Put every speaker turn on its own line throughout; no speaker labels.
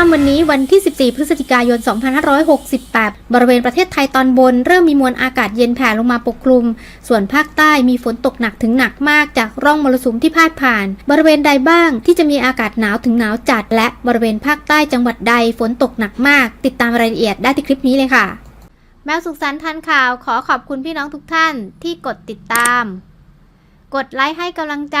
ค่ำวันนี้วันที่ 14 พฤศจิกายน 2568 บริเวณประเทศไทยตอนบน เริ่มมีมวลอากาศเย็นแผ่ลงมาปกคลุม ส่วนภาคใต้มีฝนตกหนักถึงหนักมากจากร่องมรสุมที่พาดผ่าน บริเวณใดบ้างที่จะมีอากาศหนาวถึงหนาวจัด และบริเวณภาคใต้จังหวัดใดฝนตกหนักมาก ติดตามรายละเอียดได้ที่คลิปนี้เลยค่ะ แมวสุขสันต์ทันข่าวขอขอบคุณพี่น้องทุกท่านที่กดติดตาม กดไลค์ให้กำลังใจ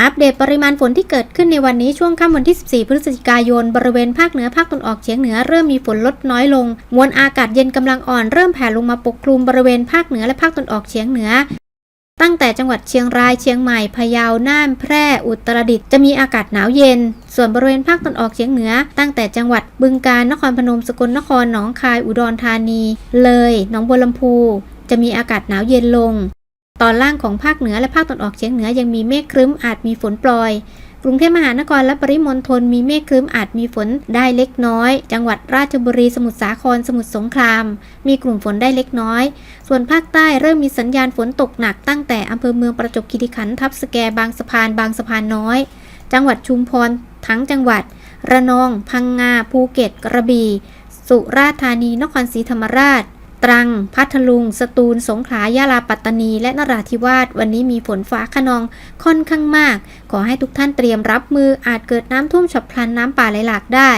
อัปเดตปริมาณฝนที่เกิดขึ้นในวันนี้ช่วงค่ำวันที่ 14 พฤศจิกายน บริเวณภาคเหนือภาคตะวันออกเฉียงเหนือเริ่มมีฝนลดน้อยลง มวลอากาศเย็นกำลังอ่อนเริ่มแผ่ลงมาปกคลุมบริเวณภาคเหนือและภาคตะวันออกเฉียงเหนือ ตั้งแต่จังหวัดเชียงรายเชียงใหม่พะเยาน่านแพร่อุตรดิตถ์จะมีอากาศหนาวเย็น ส่วนบริเวณภาคตะวันออกเฉียงเหนือ ตั้งแต่จังหวัดบึงกาฬนครพนมสกลนครหนองคายอุดรธานี เลยหนองบัวลำพู จะมีอากาศหนาวเย็นลง ตอนล่างของภาคเหนือและภาคตะวันออกเฉียงเหนือยังมีเมฆครึ้มอาจมีฝนโปรยกรุงเทพมหานครและปริมณฑลมีเมฆครึ้มอาจมีฝนได้เล็กน้อย จังหวัดราชบุรีสมุทรสาครสมุทรสงคราม มีกลุ่มฝนได้เล็กน้อย ส่วนภาคใต้เริ่มมีสัญญาณฝนตกหนักตั้งแต่อำเภอเมืองประจวบคีรีขันธ์ทับสแกบางสะพานบางสะพานน้อย จังหวัดชุมพรทั้งจังหวัด ระนอง พังงาภูเก็ต กระบี่ สุราษฎร์ธานีนครศรีธรรมราช ตรัง พัทลุง สตูล สงขลายะลาปัตตานี และนราธิวาส วันนี้มีฝนฟ้าขนองค่อนข้างมาก ขอให้ทุกท่านเตรียมรับมืออาจเกิดน้ำท่วมฉับพลันน้ำป่าไหลหลากได้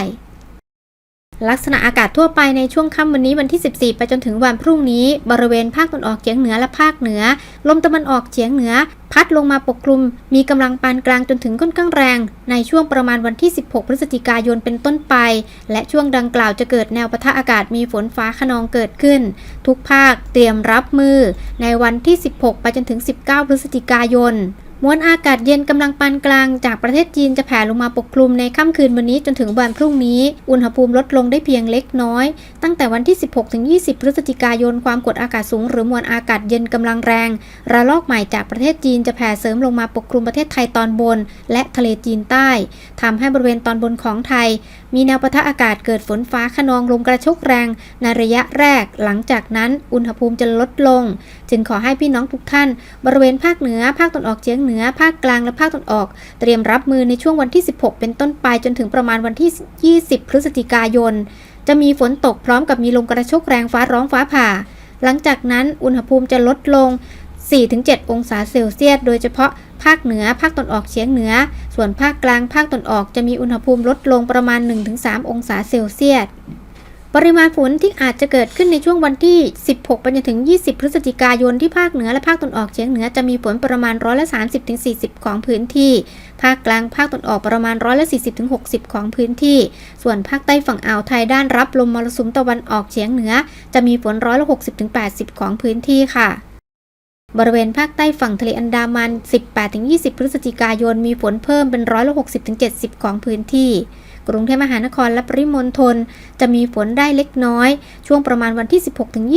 ลักษณะอากาศทั่วไปในช่วงค่ำวันนี้วันที่ 14 ไปจนถึงวันพรุ่งนี้ บริเวณภาคตะวันออกเฉียงเหนือและภาคเหนือ ลมตะวันออกเฉียงเหนือ พัดลงมาปกคลุม มีกำลังปานกลางจนถึงค่อนข้างแรง ในช่วงประมาณวันที่ 16 พฤศจิกายนเป็นต้นไป และช่วงดังกล่าวจะเกิดแนวปะทะอากาศมีฝนฟ้าขนองเกิดขึ้น ทุกภาคเตรียมรับมือ ในวันที่ 16 ไปจนถึง 19 พฤศจิกายน มวลอากาศเย็นกำลังปานกลางจากประเทศจีนจะแผ่ลงมาปกคลุมในค่ำคืนวันนี้จนถึงวันพรุ่งนี้ อุณหภูมิลดลงได้เพียงเล็กน้อย ตั้งแต่วันที่ 16ถึง20 พฤศจิกายน ความกดอากาศสูงหรือมวลอากาศเย็นกำลังแรง ระลอกใหม่จากประเทศจีนจะแผ่เสริมลงมาปกคลุมประเทศไทยตอนบน และทะเลจีนใต้ทำให้บริเวณตอนบนของไทย มีแนวปะทะอากาศเกิดฝนฟ้าขนองลมกระโชกแรง ในระยะแรก หลังจากนั้นอุณหภูมิจะลดลง จึงขอให้พี่น้องทุกท่าน บริเวณภาคเหนือภาคตะวันออกเฉียงเหนือ ภาคกลางและภาคตะวันออก เตรียมรับมือในช่วงวันที่ 16 เป็นต้นไปจนถึงประมาณวันที่ 20 พฤศจิกายน จะมีฝนตกพร้อมกับมีลมกระโชกแรงฟ้าร้องฟ้าผ่า หลังจากนั้นอุณหภูมิจะลดลง 4-7 องศาเซลเซียส โดยเฉพาะภาคเหนือ ภาคตะวันออกเฉียงเหนือ ส่วนภาคกลางภาคตะวันออกจะมีอุณหภูมิลดลงประมาณ 1-3 องศาเซลเซียส ปริมาณฝนที่อาจจะเกิดขึ้นในช่วงวันที่ 16 ไปจนถึง 20 พฤศจิกายนที่ภาคเหนือและภาคตะวันออกเฉียงเหนือจะมีฝนประมาณร้อยละ 30-40 ของพื้นที่ ภาคกลางภาคตะวันออกประมาณร้อยละ 40-60 ของพื้นที่ ส่วนภาคใต้ฝั่งอ่าวไทยด้านรับลมมรสุมตะวันออกเฉียงเหนือ จะมีฝนร้อยละ 60-80 ของพื้นที่ค่ะบริเวณภาคใต้ฝั่งทะเลอันดามัน 18-20 พฤศจิกายน มีฝนเพิ่มเป็นร้อยละ60-70 ของพื้นที่ กรุงเทพมหานครและปริมณฑลจะมีฝนได้เล็กน้อย ช่วงประมาณวันที่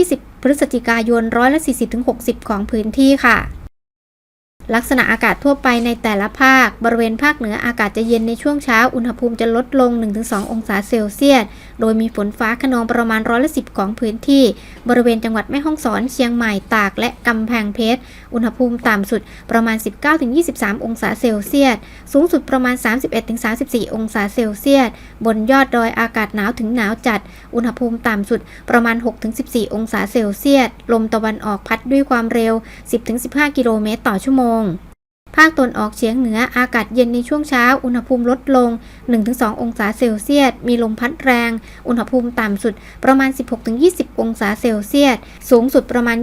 16-20 พฤศจิกายนร้อยละ40-60 ของพื้นที่ค่ะ ลักษณะอากาศทั่วไปในแต่ละภาค บริเวณภาคเหนืออากาศจะเย็นในช่วงเช้า อุณหภูมิจะลดลง 1-2 องศาเซลเซียส โดยมีฝนฟ้าขนองประมาณร้อยละ10ของพื้นที่ บริเวณจังหวัดแม่ฮ่องสอน เชียงใหม่ ตาก และกำแพงเพชร อุณหภูมิต่ำสุดประมาณ 19-23 องศาเซลเซียส สูงสุดประมาณ 31-34 องศาเซลเซียส บนยอดดอยอากาศหนาวถึงหนาวจัด อุณหภูมิต่ำสุดประมาณ 6-14 องศาเซลเซียส ลมตะวันออกพัดด้วยความเร็ว 10-15 กิโลเมตรต่อชั่วโมงภาคตะวันออกเฉียงเหนืออากาศเย็นในช่วงเช้า อุณหภูมิลดลง 1-2 องศาเซลเซียส มีลมพัดแรง อุณหภูมิต่ำสุดประมาณ 16-20 องศาเซลเซียส สูงสุดประมาณ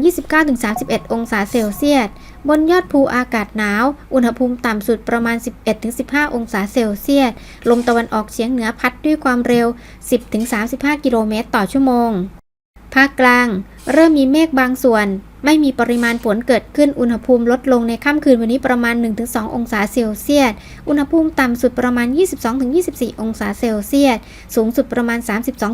29-31 องศาเซลเซียส บนยอดภูอากาศหนาว อุณหภูมิต่ำสุดประมาณ 11-15 องศาเซลเซียส ลมตะวันออกเฉียงเหนือพัดด้วยความเร็ว 10-35 กิโลเมตรต่อชั่วโมง ภาคกลาง เริ่มมีเมฆบางส่วน ไม่มีปริมาณฝนเกิดขึ้น อุณหภูมิลดลงในค่ำคืนวันนี้ประมาณ 1-2 องศาเซลเซียส อุณหภูมิต่ำสุดประมาณ 22-24 องศาเซลเซียส สูงสุดประมาณ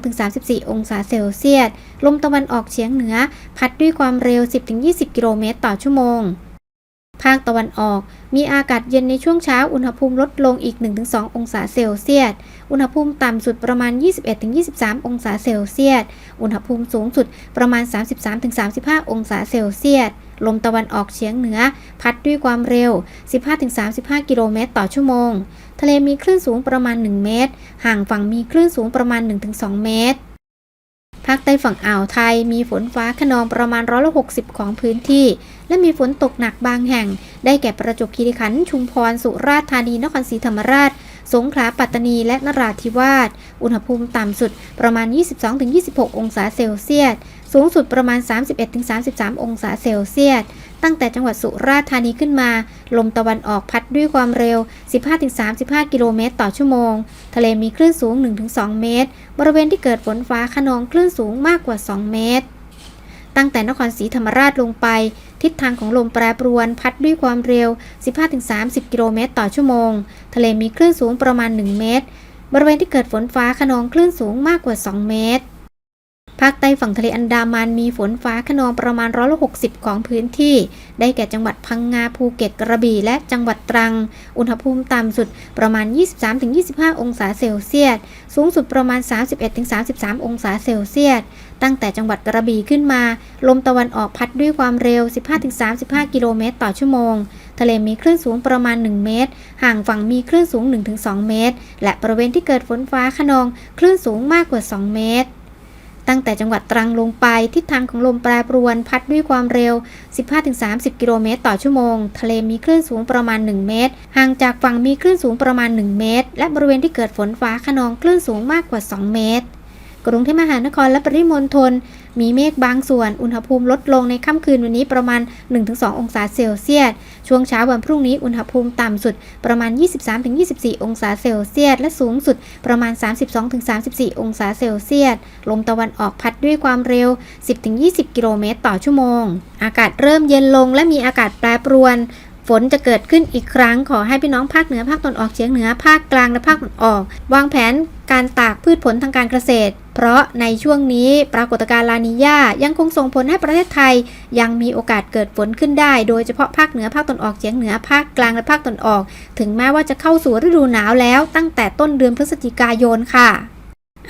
32-34 องศาเซลเซียส ลมตะวันออกเฉียงเหนือ พัดด้วยความเร็ว 10-20 กิโลเมตรต่อชั่วโมง ภาคตะวันออก มีอากาศเย็นในช่วงเช้า อุณหภูมิลดลงอีก 1-2 องศาเซลเซียส อุณหภูมิต่ำสุดประมาณ 21-23 องศาเซลเซียส อุณหภูมิสูงสุดประมาณ 33-35 องศาเซลเซียส ลมตะวันออกเฉียงเหนือ พัดด้วยความเร็ว 15-35 กิโลเมตรต่อชั่วโมง ทะเลมีคลื่นสูงประมาณ 1 เมตร ห่างฝั่งมีคลื่นสูงประมาณ 1-2 เมตรภาคใต้ฝั่งอ่าวไทยมีฝนฟ้าขนองประมาณร้อยละ60ของพื้นที่ และมีฝนตกหนักบางแห่ง ได้แก่ประจวบคีรีขันธ์ชุมพร สุราษฎร์ธานี นครศรีธรรมราช สงขลาปัตตานีและนราธิวาส อุณหภูมิต่ำสุดประมาณ 22-26 องศาเซลเซียส สูงสุดประมาณ 31-33 องศาเซลเซียส ตั้งแต่จังหวัดสุราษฎร์ธานีขึ้นมา ลมตะวันออกพัดด้วยความเร็ว 15-35 กิโลเมตรต่อชั่วโมง ทะเลมีคลื่นสูง 1-2 เมตร บริเวณที่เกิดฝนฟ้าขนองคลื่นสูงมากกว่า 2 เมตร ตั้งแต่นครศรีธรรมราชลงไป ทิศทางของลมแปรปรวนพัดด้วยความเร็ว 15-30 กิโลเมตรต่อชั่วโมง ทะเลมีคลื่นสูงประมาณ 1 เมตร บริเวณที่เกิดฝนฟ้าขนองคลื่นสูงมากกว่า 2 เมตร ภาคใต้ฝั่งทะเลอันดามันมีฝนฟ้าขนองประมาณร้อยละ60ของพื้นที่ ได้แก่จังหวัดพังงาภูเก็ตกระบี่และจังหวัดตรัง อุณหภูมิต่ำสุดประมาณ 23-25 องศาเซลเซียส สูงสุดประมาณ 31-33 องศาเซลเซียส ตั้งแต่จังหวัดกระบี่ขึ้นมา ลมตะวันออกพัดด้วยความเร็ว 15-35 กิโลเมตรต่อชั่วโมง ทะเลมีคลื่นสูงประมาณ 1 เมตร ห่างฝั่งมีคลื่นสูง 1-2 เมตร และบริเวณที่เกิดฝนฟ้าขนองคลื่นสูงมากกว่า 2 เมตร ตั้งแต่จังหวัดตรังลงไปทิศทางของลมแปรปรวนพัดด้วยความเร็ว 15-30 กิโลเมตรต่อชั่วโมง ทะเลมีคลื่นสูงประมาณ 1 เมตร ห่างจากฝั่งมีคลื่นสูงประมาณ 1 เมตร และบริเวณที่เกิดฝนฟ้าขนองคลื่นสูงมากกว่า 2 เมตร กรุงเทพมหานครและปริมณฑล มีเมฆบางส่วน อุณหภูมิลดลงในค่ำคืนวันนี้ประมาณ 1-2 องศาเซลเซียส ช่วงเช้าวันพรุ่งนี้อุณหภูมิต่ำสุดประมาณ 23-24 องศาเซลเซียส และสูงสุดประมาณ 32-34 องศาเซลเซียส ลมตะวันออกพัดด้วยความเร็ว 10-20 กิโลเมตรต่อชั่วโมง อากาศเริ่มเย็นลงและมีอากาศแปรปรวน ฝนจะเกิดขึ้นอีกครั้ง ขอให้พี่น้องภาคเหนือภาคตะวันออกเฉียงเหนือภาคกลางและภาคตะวันออก วางแผนการตากพืชผลทางการเกษตร เพราะในช่วงนี้ปรากฏการณ์ลานิญายังคงส่งผลให้ประเทศไทย ยังมีโอกาสเกิดฝนขึ้นได้ โดยเฉพาะภาคเหนือภาคตะวันออกเฉียงเหนือภาคกลางและภาคตะวันออก ถึงแม้ว่าจะเข้าสู่ฤดูหนาวแล้วตั้งแต่ต้นเดือนพฤศจิกายนค่ะ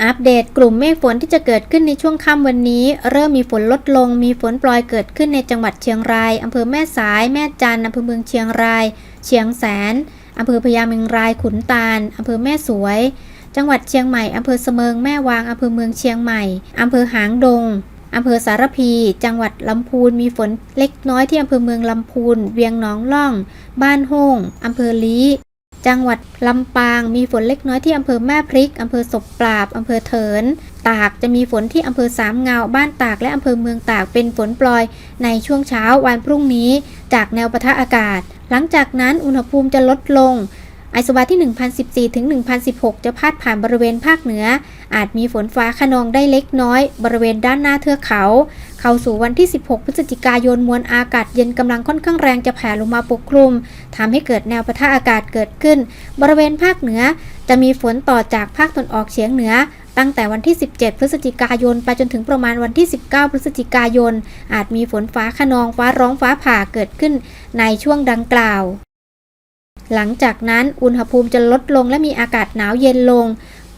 อัปเดตกลุ่มเมฆฝนที่จะเกิดขึ้นในช่วงค่ำวันนี้ เริ่มมีฝนลดลง มีฝนปลอยเกิดขึ้นในจังหวัดเชียงรายอำเภอแม่สาย แม่จันอำเภอเมืองเชียงราย เชียงแสนอำเภอพญาเมืองรายขุนตาลอำเภอแม่สวย จังหวัดเชียงใหม่อำเภอเสมิงแม่วางอำเภอเมืองเชียงใหม่อำเภอหางดงอำเภอสารพี จังหวัดลำพูน มีฝนเล็กน้อยที่อำเภอเมืองลำพูน เวียงหนองล่อง บ้านโฮ่งอำเภอลี้ จังหวัดลำปางมีฝนเล็กน้อยที่อำเภอแม่พริกอำเภอศพปราบอำเภอเถิน ตากจะมีฝนที่อำเภอสามเงาบ้านตากและอำเภอเมืองตากเป็นฝนปลอย ในช่วงเช้าวันพรุ่งนี้ จากแนวปะทะอากาศ หลังจากนั้นอุณหภูมิจะลดลงไอสวาที่ 1014 ถึง 1016 จะพาดผ่านบริเวณภาคเหนือ อาจมีฝนฟ้าขนองได้เล็กน้อย บริเวณด้านหน้าเทือกเขา เข้าสู่วันที่ 16 พฤศจิกายนมวลอากาศเย็นกำลังค่อนข้างแรงจะแผ่ลงมาปกคลุมทำให้เกิดแนวปะทะอากาศเกิดขึ้น บริเวณภาคเหนือ จะมีฝนต่อจากภาคตะวันออกเฉียงเหนือตั้งแต่วันที่ 17 พฤศจิกายน ไปจนถึงประมาณวันที่ 19 พฤศจิกายน อาจมีฝนฟ้าขนองฟ้าร้องฟ้าผ่าเกิดขึ้นในช่วงดังกล่าว หลังจากนั้นอุณหภูมิจะลดลงและมีอากาศหนาวเย็นลง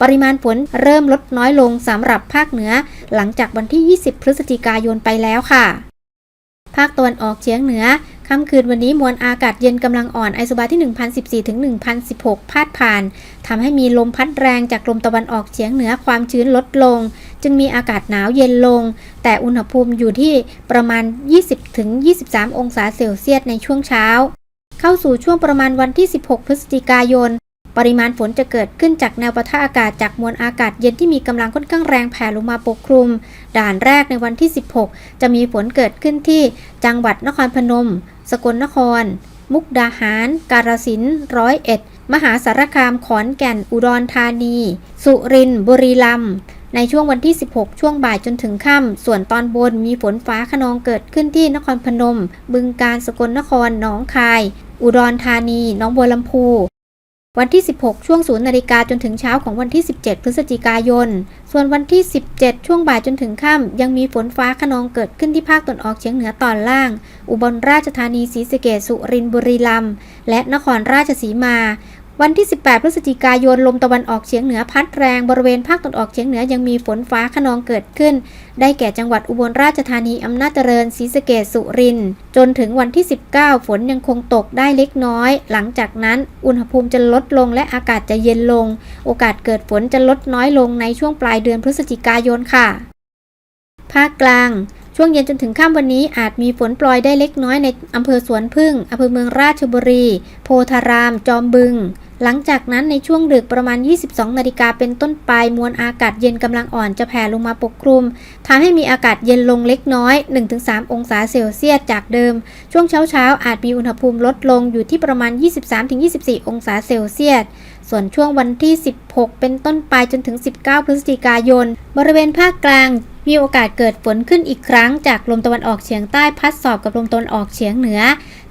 ปริมาณฝนเริ่มลดน้อยลงสำหรับภาคเหนือ หลังจากวันที่ 20 พฤศจิกายนไปแล้วค่ะ ภาคตะวันออกเฉียงเหนือค่ำคืนวันนี้มวลอากาศเย็นกำลังอ่อนไอโซบาที่ 1014 ถึง 1016 พาดผ่านทำให้มีลมพัดแรงจากลมตะวันออกเฉียงเหนือความชื้นลดลง จึงมีอากาศหนาวเย็นลง แต่อุณหภูมิอยู่ที่ประมาณ 20 ถึง 23 องศาเซลเซียสในช่วงเช้า เข้าสู่ช่วงประมาณวันที่ 16 พฤศจิกายน ปริมาณฝนจะเกิดขึ้นจากแนวปะทะอากาศจากมวลอากาศเย็นที่มีกำลังค่อนข้างแรงแผ่ลงมาปกคลุม ด่านแรกในวันที่ 16 จะมีฝนเกิดขึ้นที่จังหวัดนครพนม สกลนคร มุกดาหาร กาฬสินธุ์ร้อยเอ็ด มหาสารคาม ขอนแก่น อุดรธานี สุรินทร์ บุรีรัมย์ในช่วงวันที่ 16 ช่วงบ่ายจนถึงค่ำ ส่วนตอนบนมีฝนฟ้าขนองเกิดขึ้นที่นครพนม บึงกาฬ สกลนคร หนองคาย อุดรธานี หนองบัวลำพู วันที่ 16 ช่วง 0 นาฬิกาจนถึงเช้าของวันที่ 17 พฤศจิกายน ส่วนวันที่ 17 ช่วงบ่ายจนถึงค่ำยังมีฝนฟ้าขนองเกิดขึ้นที่ภาคตะวันออกเฉียงเหนือตอนล่าง อุบลราชธานีศรีสะเกษสุรินทร์บุรีรัมย์และนครราชสีมา วันที่ 18 พฤศจิกายน ลมตะวันออกเฉียงเหนือพัดแรงบริเวณภาคตะวันออกเฉียงเหนือยังมีฝนฟ้าขนองเกิดขึ้น ได้แก่จังหวัดอุบลราชธานี อำนาจเจริญ ศรีสะเกษสุรินทร์จนถึงวันที่ 19 ฝนยังคงตกได้เล็กน้อย หลังจากนั้นอุณหภูมิจะลดลงและอากาศจะเย็นลง โอกาสเกิดฝนจะลดน้อยลงในช่วงปลายเดือนพฤศจิกายนค่ะ ภาคกลาง ช่วงเย็นจนถึงค่ำวันนี้อาจมีฝนปลอยได้เล็กน้อยในอำเภอสวนพึ่งอำเภอเมืองราชบุรี โพธาราม จอมบึง หลังจากนั้นในช่วงดึกประมาณ 22 นาฬิกาเป็นต้นไป มวลอากาศเย็นกำลังอ่อนจะแผ่ลงมาปกคลุมทำให้มีอากาศเย็นลงเล็กน้อย 1-3 องศาเซลเซียสจากเดิม ช่วงเช้าเช้าๆอาจมีอุณหภูมิลดลงอยู่ที่ประมาณ 23-24 องศาเซลเซียส ส่วนช่วงวันที่ 16 เป็นต้นไปจนถึง 19 พฤศจิกายน บริเวณภาคกลาง มีโอกาสเกิดฝนขึ้นอีกครั้ง จากลมตะวันออกเฉียงใต้พัดสอบกับลมตะวันออกเฉียงเหนือ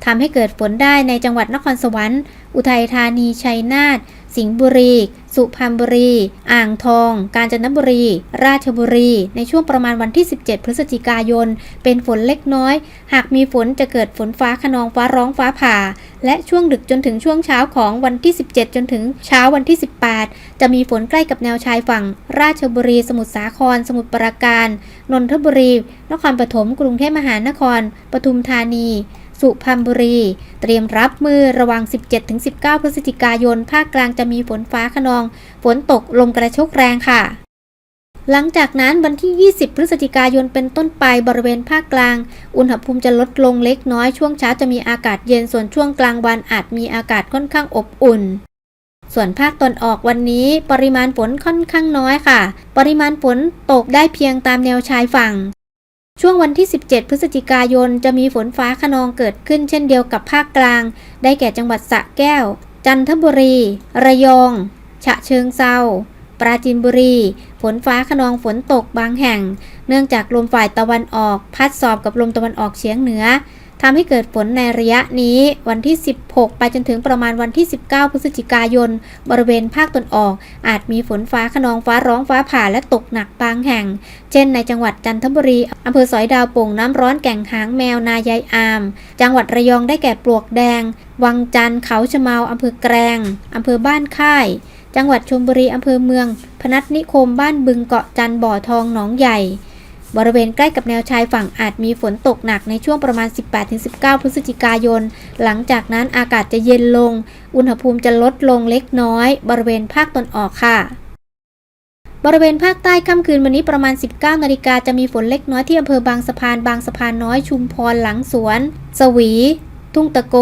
ทำให้เกิดฝนได้ในจังหวัดนครสวรรค์ อุทัยธานี ชัยนาท สิงห์บุรี สุพรรณบุรี อ่างทอง กาญจนบุรี ราชบุรี ในช่วงประมาณวันที่ 17 พฤศจิกายน เป็นฝนเล็กน้อย หากมีฝนจะเกิดฝนฟ้าขนองฟ้าร้องฟ้าผ่า และช่วงดึกจนถึงช่วงเช้าของวันที่ 17 จนถึงเช้าวันที่ 18 จะมีฝนใกล้กับแนวชายฝั่ง ราชบุรี สมุทรสาคร สมุทรปราการ นนทบุรี นครปฐม กรุงเทพมหานคร ปทุมธานี สุพรรณบุรี เตรียมรับมือระวัง 17-19 พฤศจิกายน ภาคกลางจะมีฝนฟ้าขนอง ฝนตกลมกระโชกแรงค่ะ หลังจากนั้นวันที่ 20 พฤศจิกายนเป็นต้นไปบริเวณภาคกลาง อุณหภูมิจะลดลงเล็กน้อยช่วงเช้าจะมีอากาศเย็นส่วนช่วงกลางวันอาจมีอากาศค่อนข้างอบอุ่นส่วนภาคตอนออกวันนี้ปริมาณฝนค่อนข้างน้อยค่ะ ปริมาณฝนตกได้เพียงตามแนวชายฝั่ง ช่วงวันที่ 17 พฤศจิกายน จะมีฝนฟ้าขนองเกิดขึ้นเช่นเดียวกับภาคกลาง ได้แก่จังหวัดสระแก้ว จันทบุรี ระยอง ฉะเชิงเซาปราจีนบุรี ฝนฟ้าขนองฝนตกบางแห่ง เนื่องจากลมฝ่ายตะวันออก พัดสอบกับลมตะวันออกเฉียงเหนือ ทำให้เกิดฝนในระยะนี้วันที่ 16 ไปจนถึงประมาณวันที่ 19 พฤศจิกายน บริเวณภาคตนออก อาจมีฝนฟ้าขนองฟ้าร้องฟ้าผ่าและตกหนักบางแห่ง เช่นในจังหวัดจันทบุรีอำเภอสอยดาวโป่งน้ำร้อนแก่งหางแมวนายายอาม จังหวัดระยองได้แก่ปลวกแดง วังจันทร์เขาชะเมาอำเภอแกรงอำเภอบ้านค่าย จังหวัดชลบุรีอำเภอเมือง พนัสนิคมบ้านบึงเกาะจันบ่อทองหนองใหญ่ บริเวณใกล้กับแนวชายฝั่งอาจมีฝนตกหนักในช่วงประมาณ 18-19 พฤศจิกายน หลังจากนั้นอากาศจะเย็นลง อุณหภูมิจะลดลงเล็กน้อย บริเวณภาคตนออกค่ะบริเวณภาคใต้ค่ำคืนวันนี้ประมาณ 19 นาฬิกาจะมีฝนเล็กน้อยที่อำเภอบางสะพานบางสะพานน้อยชุมพรหลังสวน สวี ทุ่งตะโก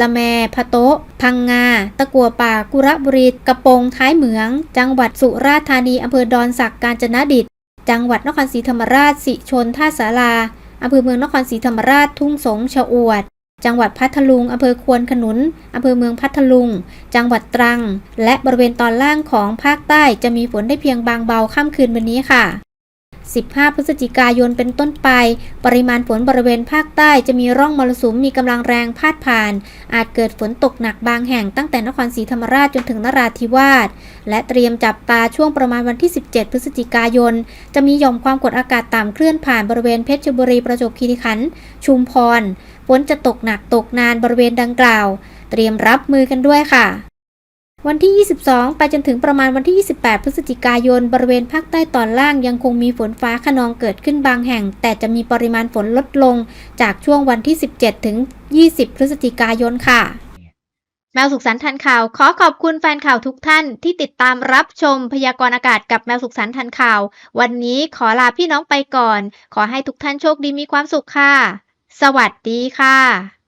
ละแม พะโต๊ะพังงา ตะกัวป่า กุระบุรี กระโปง ท้ายเหมือง จังหวัดสุราษฎร์ธานีอำเภอดอนสัก กาญจนดิต จังหวัดนครศรีธรรมราช สิชนท่าสาราอำเภอเมืองนครศรีธรรมราช ทุ่งสงชะอวด จังหวัดพัทลุงอำเภอควนขนุนอำเภอเมืองพัทลุง จังหวัดตรัง และบริเวณตอนล่างของภาคใต้จะมีฝนได้เพียงบางเบาค่ำคืนวันนี้ค่ะ 15 พฤศจิกายนเป็นต้นไป ปริมาณฝนบริเวณภาคใต้จะมีร่องมรสุมมีกำลังแรงพาดผ่าน อาจเกิดฝนตกหนักบางแห่งตั้งแต่นครศรีธรรมราชจนถึงนราธิวาส และเตรียมจับตาช่วงประมาณวันที่ 17 พฤศจิกายน จะมีหย่อมความกดอากาศต่ำเคลื่อนผ่านบริเวณเพชรบุรีประจวบคีรีขันธ์ชุมพร ฝนจะตกหนักตกนานบริเวณดังกล่าว เตรียมรับมือกันด้วยค่ะ วันที่ 22 ไปจนถึงประมาณวันที่ 28 พฤศจิกายน บริเวณภาคใต้ตอนล่างยังคงมีฝนฟ้าขนองเกิดขึ้นบางแห่ง แต่จะมีปริมาณฝนลดลงจากช่วงวันที่ 17 ถึง 20 พฤศจิกายนค่ะ แมวสุขสันต์ทันข่าว ขอขอบคุณแฟนข่าวทุกท่านที่ติดตามรับชมพยากรณ์อากาศกับแมวสุขสันต์ทันข่าว วันนี้ขอลาพี่น้องไปก่อน ขอให้ทุกท่านโชคดีมีความสุขค่ะ สวัสดีค่ะ